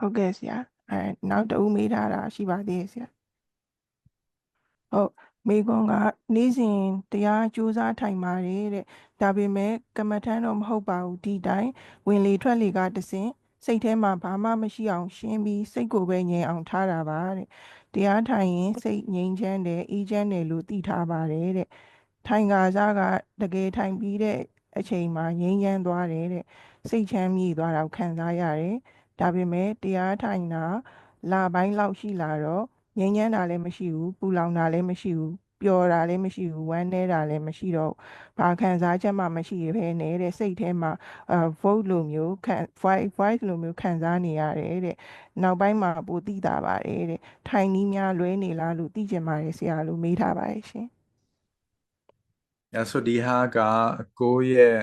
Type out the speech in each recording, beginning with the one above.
ဟုတ်ကဲ့ဆရာအဲနောက်တစ်ဦးမေးထားတာရှိပါသေးတယ်ဆရာဟုတ်မေကွန်ကနေ့စဉ်တရားကြိုးစားထိုင်ပါတယ်တဲ့ဒါပေမဲ့ကမ္မထမ်းတော့မဟုတ်ပါဘူးဒီတိုင်းဝင်လေထွက်လေကတဆင်စိတ်ထဲမှာဘာမှမရှိအောင်ရှင်းပြီးစိတ်ကိုပဲငြိမ်အောင်ထားတာပါတဲ့တရားထိုင်ရင်စိတ်ငြိမ်ချမ်းတယ်အေးချမ်းတယ်လို့သိထားပါတယ်တဲ့ထိုင်ကစားကတကယ်ထိုင်ပြီးတဲ့အချိန်မှာငြိမ်းချမ်းသွားတယ်တဲ့စိတ်ချမ်းမြေ့သွားတာကိုခံစားရတယ် ဒါပေမဲ့တရားထိုင်တာလာပိုင်းလောက်ရှိလာတော့ငြိမ်းချမ်းတာလည်းမရှိဘူးပူလောင်တာလည်းမရှိဘူးပျော်တာလည်းမရှိဘူးဝမ်းနည်းတာလည်းမရှိတော့ဘာခံစားချက်မှမရှိဘဲနဲ့တဲ့စိတ်ထဲမှာအဲ vote လိုမျိုးခံ voice voice လိုမျိုးခံစားနေရတယ်တဲ့နောက်ပိုင်းမှာပိုသိတာပါတယ်တဲ့ထိုင်နည်းများလွဲနေလားလို့သိကြပါတယ်ဆရာလို့မေးထားပါတယ်ရှင်။အဲဆိုဒီဟာကကိုယ့်ရဲ့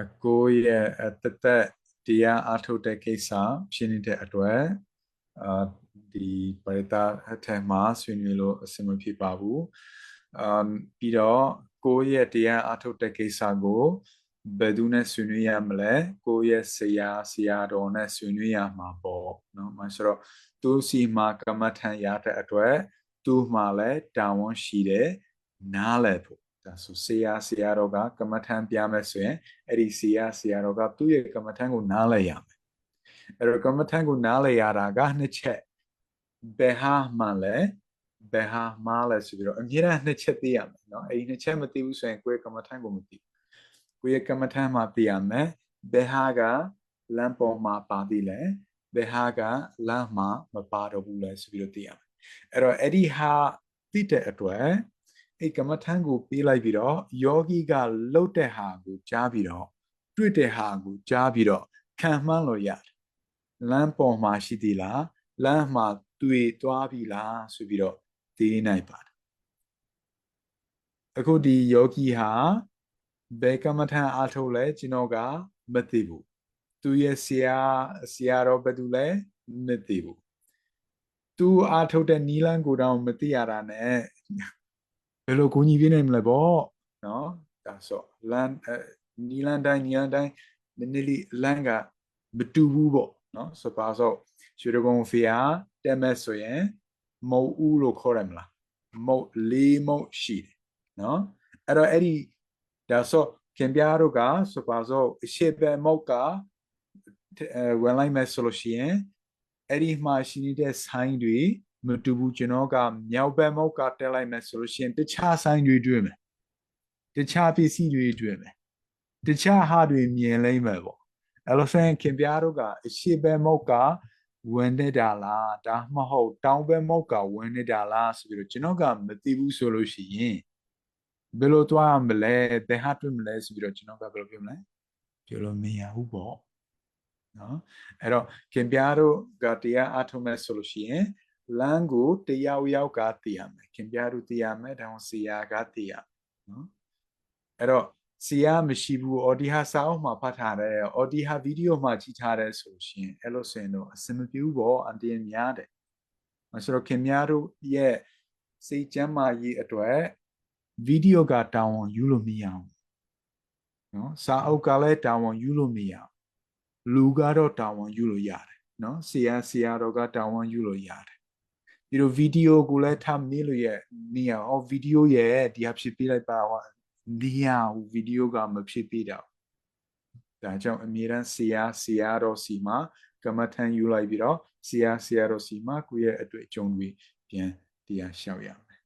အကိုယ့်ရဲ့အတသက် တရားအထုတ်တဲ့ကိစ္စဖြစ်နေတဲ့အတွက်အာဒီပရိသတ်အထက်မှာဆွေးနွေးလို့အဆင်မပြေပါဘူး။အမ်ပြီးတော့ကိုယ့်ရဲ့တရားအထုတ်တဲ့ကိစ္စကိုဘယ်သူနဲ့ဆွေးနွေးရမလဲကိုယ့်ရဲ့ဆရာဆရာတော်နဲ့ဆွေးနွေးရမှာပေါ့နော်။မဆိုတော့သူစီမှာကမ္မထံရတဲ့အတွက်သူမှာလည်းတာဝန်ရှိတယ်နားလည်ဖို့ ဒါဆိုဆရာဆရာတော်ကကမ္မထံပြမယ်ဆိုရင်အဲ့ဒီဆရာဆရာတော်ကသူ့ရဲ့ကမ္မထံကိုနားလည်ရမယ်အဲ့တော့ကမ္မထံကိုနားလည်ရတာကနှစ်ချက်ဘယ်ဟာမှလဲဘယ်ဟာမှလဲဆိုပြီးတော့အမြဲတမ်းနှစ်ချက်သိရမယ်เนาะအဲ့ဒီနှစ်ချက်မသိဘူးဆိုရင်ကိုယ့်ရဲ့ကမ္မထံကိုမသိဘူးကိုယ့်ရဲ့ကမ္မထံမှာသိရမယ်ဘယ်ဟာကလမ်းပေါ်မှာပါသေးလဲဘယ်ဟာကလမ်းမှာမပါတော့ဘူးလဲဆိုပြီးတော့သိရမယ်အဲ့တော့အဲ့ဒီဟာသိတဲ့အတွက် အဲ့ကမ္မထံကိုပေးလိုက်ပြီးတော့ယောဂီကလှုပ်တဲ့ဟာကိုကြားပြီးတော့တွေ့တဲ့ဟာကိုကြားပြီးတော့ခံမှန်းလို့ရတယ်လမ်းပေါ်မှာရှိသေးလားလမ်းမှာတွေ့သွားပြီလားဆိုပြီးတော့သိနိုင်ပါတယ်အခုဒီယောဂီဟာဘယ်ကမ္မထံအားထုတ်လဲကျွန်တော်ကမသိဘူးသူရဲ့ဆရာဆရာတော်ဘယ်သူလဲမသိဘူးသူအားထုတ်တဲ့နီလန်းကိုတောင်မသိရတာနဲ့ ဘယ်လိုကိုကြီးပြနေမလဲပေါ့နော်ဒါဆိုလန်နီလန်းတိုင်းနီလန်းတိုင်းနည်းနည်းလေးလန်ကမတူဘူးပေါ့နော်ဆိုပါဆိုရွှေတကုံဖေဟာတက်မဲ့ဆိုရင်မုတ်ဦးလို့ခေါ်ရမလားမုတ်လေးမုတ်ရှိတယ်နော်အဲ့တော့အဲ့ဒီဒါဆိုခင်ဗျားတို့ကဆိုပါဆိုအရှိပဲမုတ်ကအဲဝင်လိုက်မဲ့ဆိုလို့ရှိရင်အဲ့ဒီမှာရှိနေတဲ့ဆိုင်းတွေ မတူဘူးကျွန်တော်ကမြောက်ဘက်မုတ်ကတက်လိုက်မယ်ဆိုလို့ရှိရင်တခြားဆိုင်တွေတွေ့မယ်တခြားပစ္စည်းတွေတွေ့မယ်တခြားဟာတွေမြင်လိမ့်မယ်ပေါ့အဲ့လိုဆိုရင်ခင်ဗျားတို့ကအရှိဘက်မုတ်ကဝင်နေတာလားဒါမှမဟုတ်တောင်ဘက်မုတ်ကဝင်နေတာလားဆိုပြီးတော့ကျွန်တော်ကမသိဘူးဆိုလို့ရှိရင်ဘယ်လိုသွားမလဲဘယ်ဟာတွေ့မလဲဆိုပြီးတော့ကျွန်တော်ကဘယ်လိုပြောမလဲပြောလို့မရဘူးပေါ့နော်အဲ့တော့ခင်ဗျားတို့ကတရားအထုံးမဲ့ဆိုလို့ရှိရင် လမ်းကိုတယောက်ယောက်ကသိရမယ်ခင်ဗျားတို့သိရမယ်ဒါမှဆရာကသိရနော်အဲ့တော့ဆရာမရှိဘူးအော်ဒီဟာစာအုပ်မှာဖတ်ထားတယ်အော်ဒီဟာဗီဒီယိုမှာကြည့်ထားတယ်ဆိုရှင်အဲ့လိုဆိုရင်တော့အဆင်မပြေဘူးပေါ့အန်တီများတယ်ဆိုတော့ခင်ဗျားတို့ရဲ့စိတ်ကျမ်းမာရေးအတွက်ဗီဒီယိုကတောင်းဝန်ယူလို့မရအောင်နော်စာအုပ်ကလည်းတောင်းဝန်ယူလို့မရအောင်လူကတော့တောင်းဝန်ယူလို့ရတယ်နော်ဆရာဆရာတော်ကတောင်းဝန်ယူလို့ရတယ် ဒီလိုဗီဒီယိုကိုလည်းထားမေးလို့ရနေရအောင်ဗီဒီယိုရဲ့ဒီဟာဖြစ်ပြလိုက်ပါဟောနေရဗီဒီယိုကမဖြစ်ပြတော့ဒါကြောင့်အမြဲတမ်းဆရာဆရာတော်စီမှာကမ္မထန်ယူလိုက်ပြီးတော့ဆရာဆရာတော်စီမှာကိုယ့်ရဲ့အတွေ့အကြုံတွေပြန်တရားရှောက်ရမယ်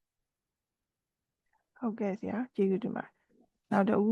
ဟုတ်ကဲ့ဆရာကျေးဇူးတင်ပါတယ်နောက်တစ်ဦး